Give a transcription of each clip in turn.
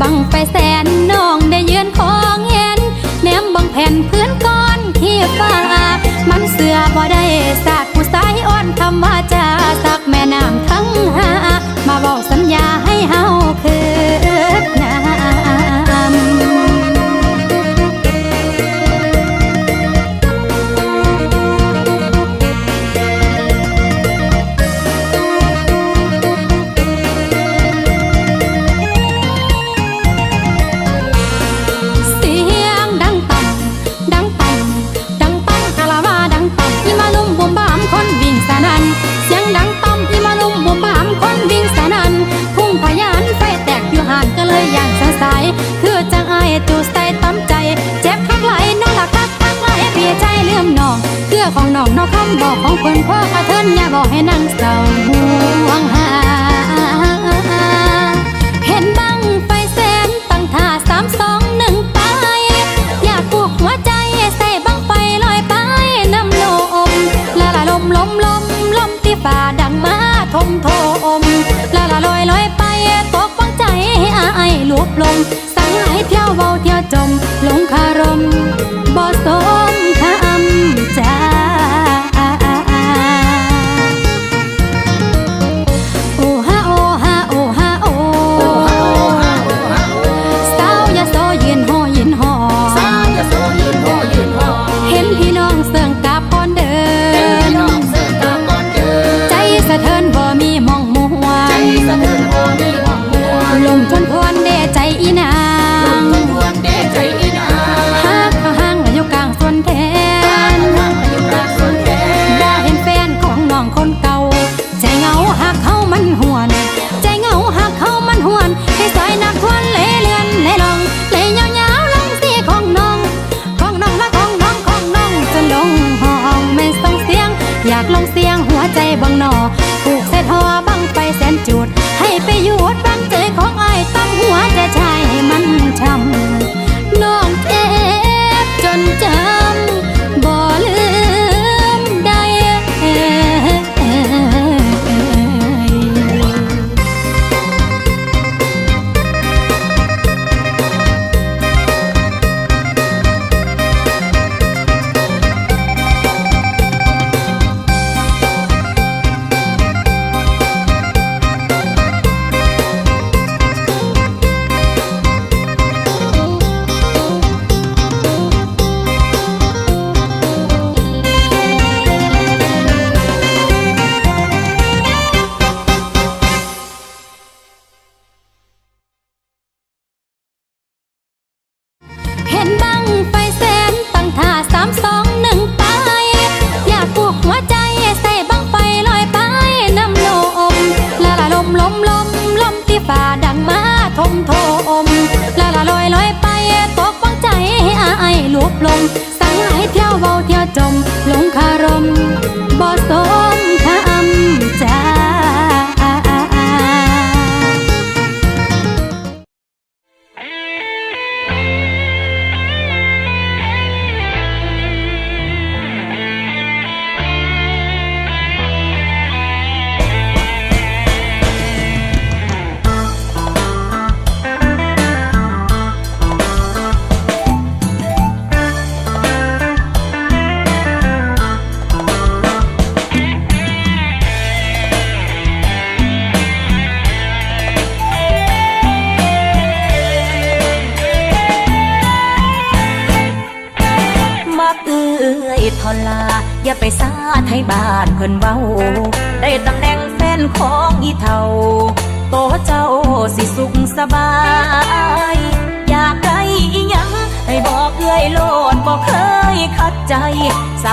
บังไฟ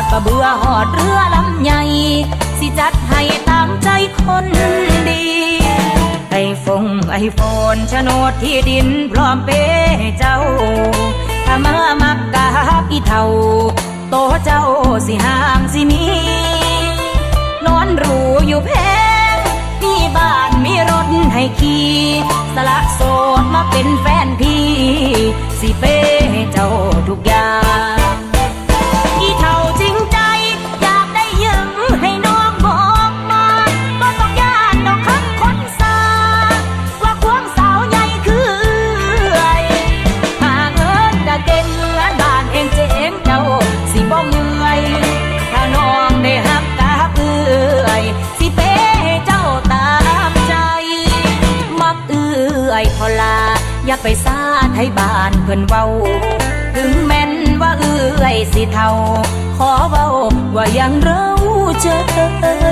ากระเบื่อหอดเรือลำใหญ่ สิจัดให้ตามใจคนดี ไอ้ฟงไอ้ฝนชนดที่ดินพร้อมเปเจ้า ถ้ามามักกะฮักอีเท่า โตเจ้าสิห่างสิมีนอนรูอยู่แพงมีบ้านมีรถให้ขี่สละโสดมาเป็นแฟนพี่ สิเป้เจ้าทุกอย่าง ไปซาไทยบ้านเพิ่นเว้า ถึงแม้นว่าเอื้อยสิเท่าขอเว้าว่ายังเราเจ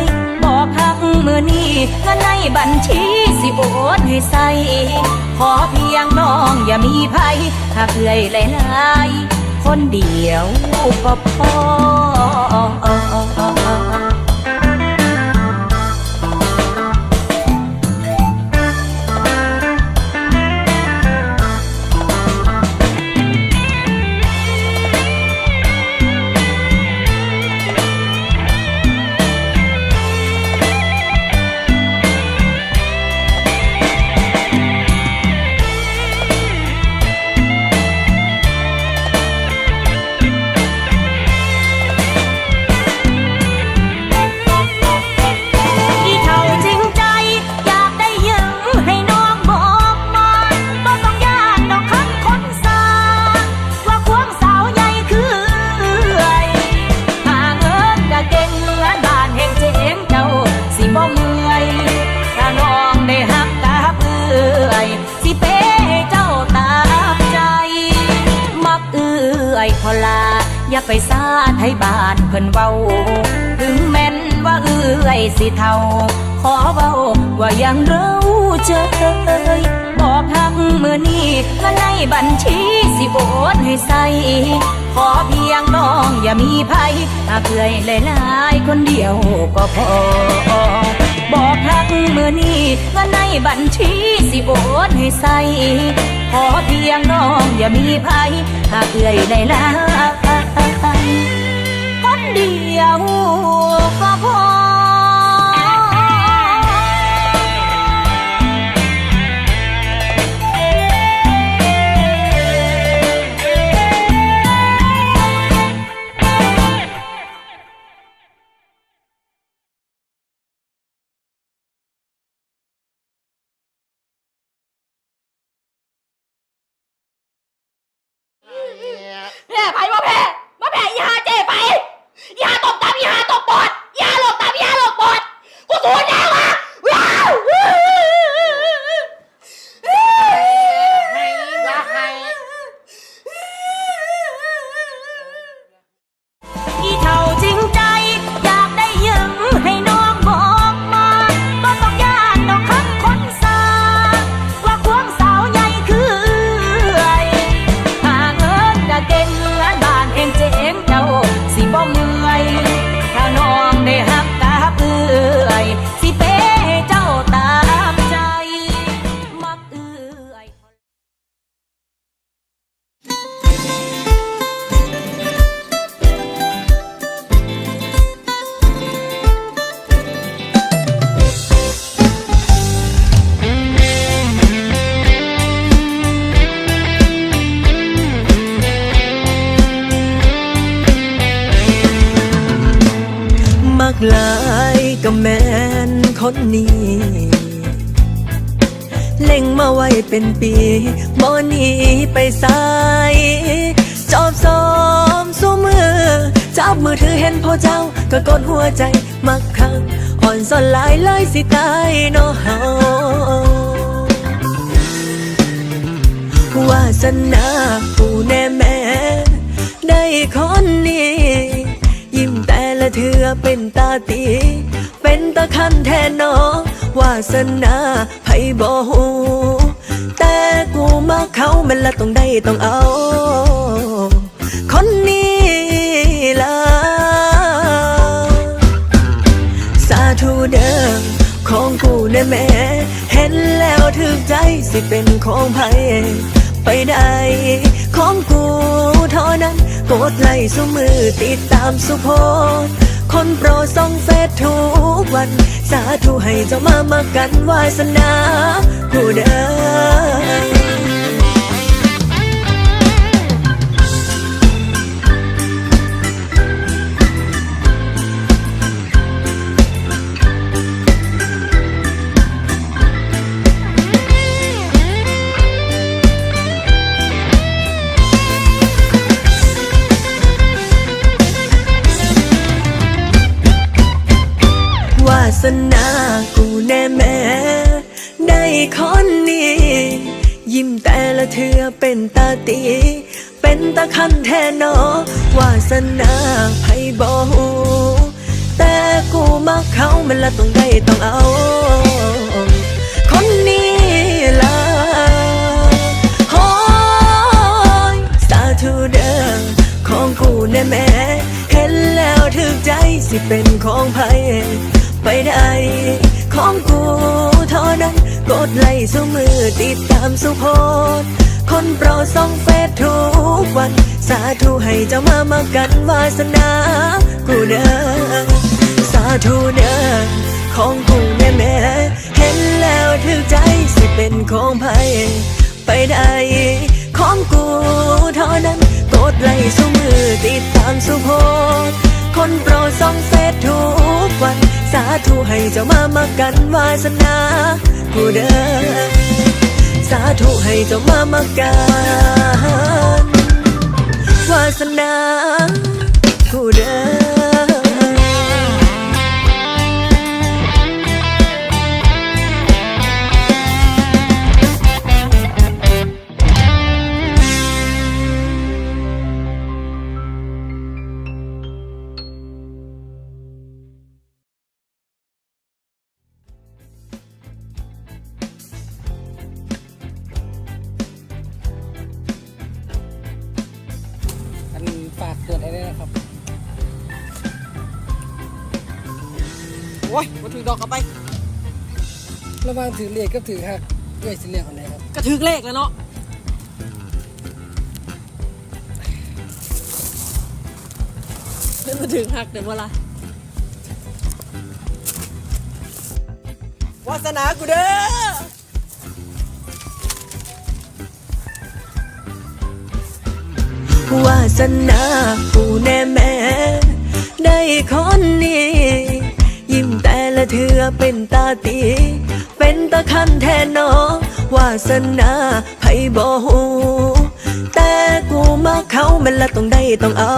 ยบอกหักมือนี้เงินในบัญชีสิโอนให้ใส่ขอเพียงน้องอย่ามีภัยหากเอื้อยหลายๆคนเดียวก็พอ พิ่นเว้า ถึงแม้นว่าเอื้อยสิเท่า ขอเว้าว่ายังเราเจยบอกหักมือนี้เงินในบัญชีสิโอนให้ใส่ขอเพียงน้องอย่ามีภัยหากเอื้อยหลายๆคนเดียวก็พอ บอกหักมือนี้เงินในบัญชีสิโอนให้ใส่ขอเพียงน้องอย่ามีภัยหากเอื้อยได้ลาย เเห็นพ่อเจ้าก็กดหัวใจมักคังอ่อนสอนลายเลยสิตายเนาะเฮาวาสนาปูแน่แม่ ได้คนนี้ ยิ้มแต่ละเธอเป็นตาตี เป็นตาคันแทนน้องวาสนาไผบ่หูแต่กูมาเขามันละต้องได้ต้องเอา เดิม ของกูแน่แม่เห็นแล้วถึกใจสิเป็นของไผไปได้ของกูเท่านั้นกดไลค์สุมือติดตามสุโพสคนโปรดส่องเฟซทุกวัน สาธุให้เจ้ามามากันวาสนากูเด้อ มันละต้องได้ต้องเอา คนนี้ละโอ้ยสาธุเด้อของกูแน่แม่เห็นแล้วถึกใจสิเป็นของไผไปได้ของกูเท่านั้นกดไลค์สู้มือติดตามสุโพสคนโปรดส่องเฟซทุกวัน สาธุให้เจ้ามามากันวาสนา กูเด้อ สาธุเด้อของกูแม่แม่เห็นแล้วถึกใจสิเป็นของไผไปได้ของกูเท่านั้นกดไลค์สู้มือติดตามสุโพสคนโปรดส่องเฟซทุกวัน สาธุให้เจ้ามามากันวาสนากูเด้อสาธุให้เจ้ามามากันวาสนากูเด้อ ระหว่างถือเลขกับถือหักเอ้ยสิเรียกอันไหนครับกระถือเลขแล้วเนาะเล่นมาถึงหักเดี๋ยวเวลาวาสนากูเด้อวาสนากูแน่แม่ ได้คนนี้ยิ้มแต่ละ เธอเป็นตาตี เป็นตาคันแทนนอวาสนาไผบ่หูแต่กูมาเขามันละต้องได้ต้องเอา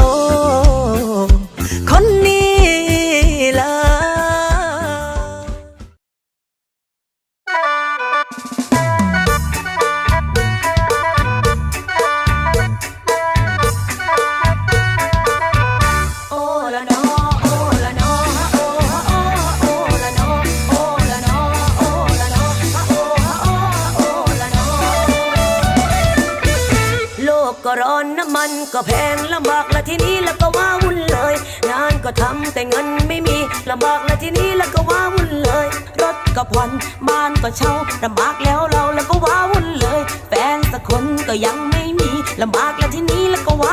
ทำแต่เงินไม่มีลำบากแล้วทีนี้แล้วก็ว้าวุ่นเลย รถก็ผ่อนบ้านก็เช่าลำบากแล้วเราแล้วก็ว้าวุ่นเลย แฟนสักคนก็ยังไม่มีลำบากแล้วทีนี้แล้วก็ว้า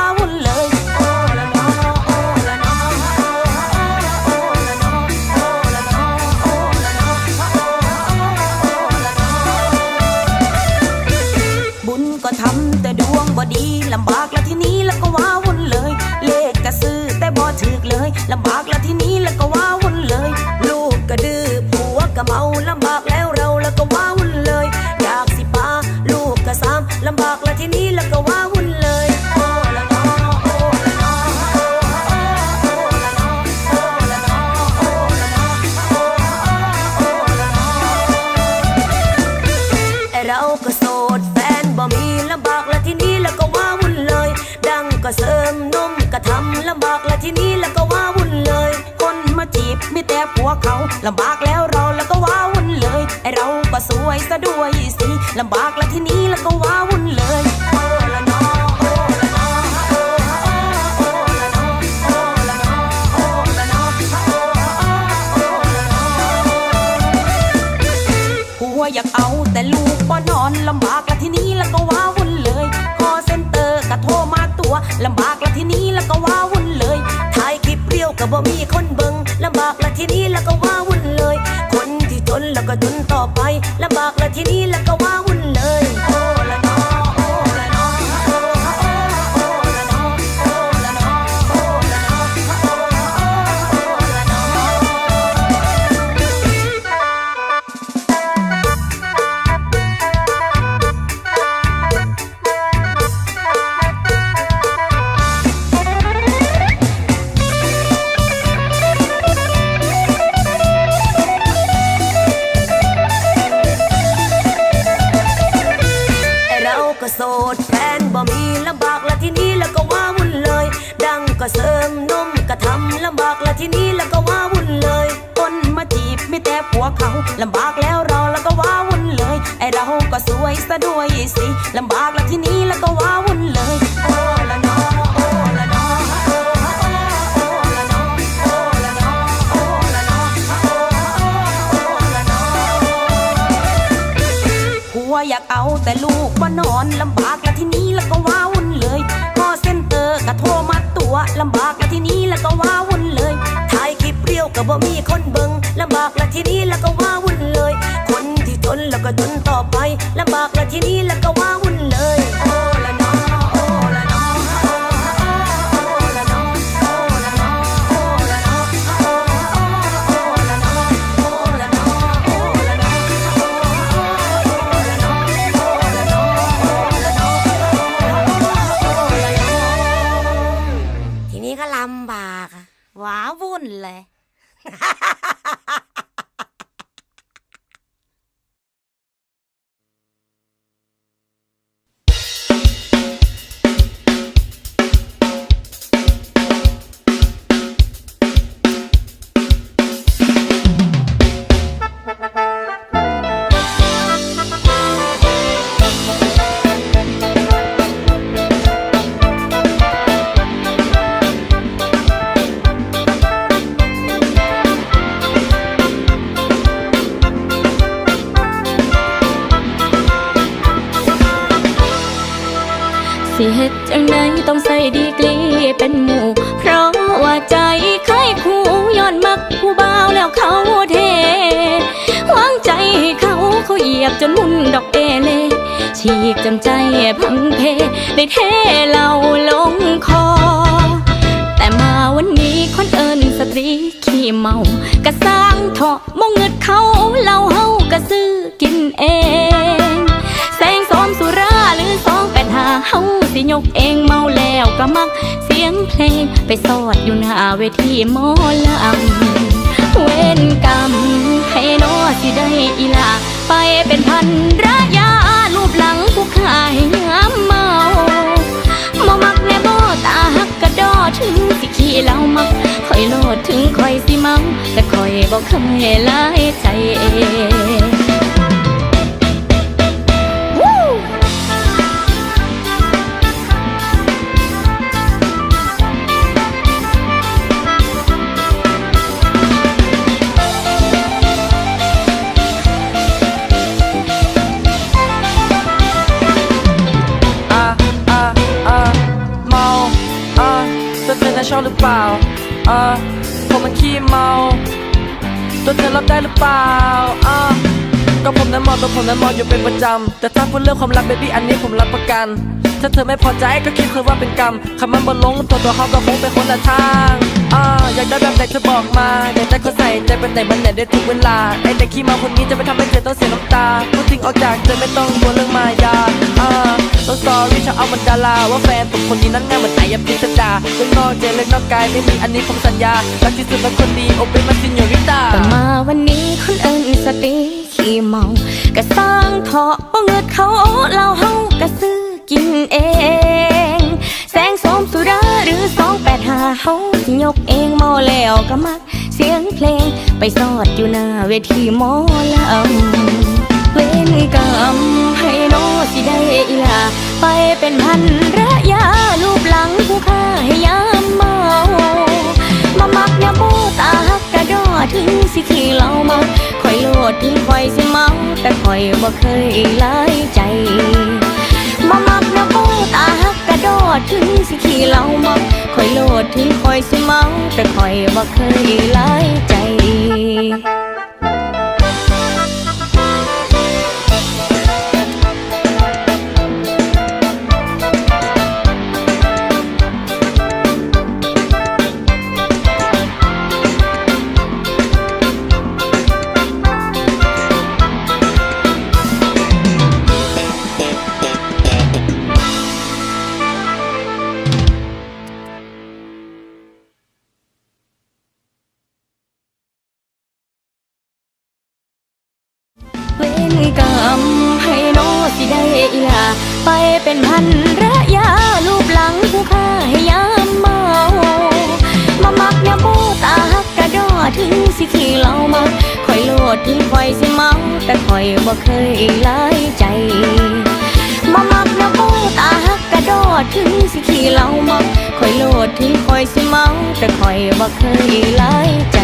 บมีแต่ผัวเขาลำบากแล้วเราแล้วก็ว้าวุ่นเลยไอเราก็สวยซะด้วยสิลำบากและทีนี้แล้วก็ว้าวุ่นเลยโอ้ละนโอละนอโอ้โอ้ละนโอ้ละนโอละนอโอ้โอ้ละนอผัวอยากเอาแต่ลูกบ่นอนลำบากละทีนี้แล้วก็ว้าวุ่นเลยคอเซ็นเตอร์ก็โทรมาตัวลำบากละทีนี้แล้วก็ว้าวุ่นเลยถ่ายคลิปเรียวก็บ่มีคนเบิงลำบากละ ทีนี้แล้วก็ว้าวุ่นเลย คนที่จนแล้วก็จนต่อไปลำบากแล้วทีนี้แล้วก็ว้าวุ่น ก็บ่มีคนเบิงลำบากละทีนี้แล้วก็ว้าวุ่นเลย คนที่จนแล้วก็จนต่อไปลำบากละทีนี้แล้วก็ว้า ยียบจนมุนดอกเอเล ฉีกจนใจพังเพได้เทเหล่าลงคอ แต่มาวันนี้คนเอิญสตรีขี้เมากะสร้างเถาะมงเงิดเขาเหล่าเฮากะซื้อกินเองแสงสอมสุราหรือสองแปดหาเฮาสิยกเองเมาแล้วก็มัก เสียงเพลงไปสอดอยู่หน้าเวทีหมอลำ ดถึงคอยสิเมาแต่คอยบ่เคยหลายใจเองอะอะอะเมาอะเธอน่ะชอบหรือเปล่าอะผมมัน ขี้เมาตัวเธอรับได้หรือเปล่าอะก็ผมนั้นเมาตัวผมนั้นมองอยู่เป็นประจำแต่ถ้าพูดเรื่องความรักเบบี้อันนี้ผมรับประกัน ถ้าเธอไม่พอใจก็คิดเธอว่าเป็นกรรมคำมันบนลงตัวตัวเขาก็คงเป็นคนละทางอ่าอยากได้แบบไหนเธอบอกมาอยากได้คนใส่ใจเป็นไหนมันไหนได้ทุกเวลาไอเด็กขี้เมาคนนี้จะไม่ทำให้เธอต้องเสียน้ำตาพูดทิ้งออกจากเธอไม่ต้องกลัวเรื่องมายาอ่าต้องสอรี่ชอบเอามันดาราว่าแฟนผมคนนี้นั้นง่ายเหมือนไอ้ยาพิสดาเรื่องนอกใจเรื่องนอกกายไม่มีอันนี้ผมสัญญารักที่สุดเป็นคนดีโอเป็นมาซินโยริตาแต่มาวันนี้คนเอิญสติขี้เมากะสร้างเถาะบ่เงิดเขาโอ้เราเฮากระซื้อ กินเอง แสงสมสุราหรือสองแปดหาเฮาสิยกเองเมาแล้วก็มัก เสียงเพลงไปสอดอยู่หน้าเวทีหมอลำเว้นกรรมให้โนสิได้อีลา ไปเป็นพันระยะรูปหลังผู้ค่าให้ยามเมามามักยาโบตาหักกระดอถึงสิขี่เรามาคอยโลดถึงคอยสิเมาแต่คอยบ่เคยหลายใจ มามักนะบูตาหักกระโดดถึงสิขี่เรามักคอยโลดถึงคอยสิเมาแต่คอยบ่เคยไลายใจ เป็นพันระยะลูบหลังผู้ค่าให้ยามเมา มามักเนี่ยโบตาฮักกระดอถึงสิขี่เรามาคอยโลดที่คอยสิเมา แต่คอยบ่เคยไล่ใจ มามักเนี่ยโบตาฮักกระดอถึงสิขี่เรามาคอยโลดที่คอยสิเมา แต่คอยบ่เคยไล่ใจ